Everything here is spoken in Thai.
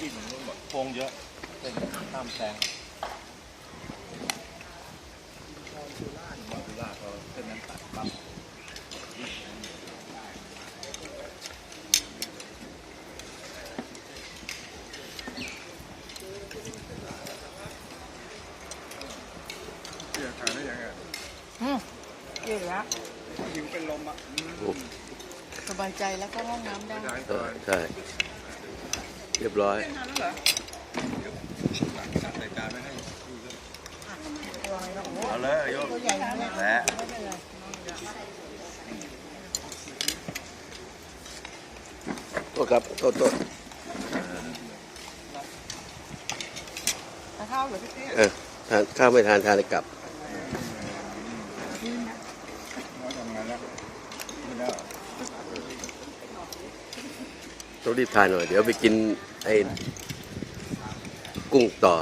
ที่หนึ่งนู่นหมดโค้งเยอะ เป็นข้ามแซงมาสุราษฎร์เขาเส้นนั้นตัดปั๊บเสียขายได้ยังไงอืมเยอะแล้วหิวเป็นลมอะ สบายใจแล้วก็ห้องน้ำได้ได้เออใช่ เรียบร้อยตัดใส่จานไม่ให้เอาเลยโยมตัวใหญ่นะเนี่ยแหละไม่เป็นไรโทษครับโทษโทษทานข้าวเหรอพี่เต้เออทานข้าวไม่ทานทานเลยกลับ น้อยทำงานแล้วไม่ได้ ต้องรีบทานหน่อย เดี๋ยวไปกินไอ้กุ้งต่อ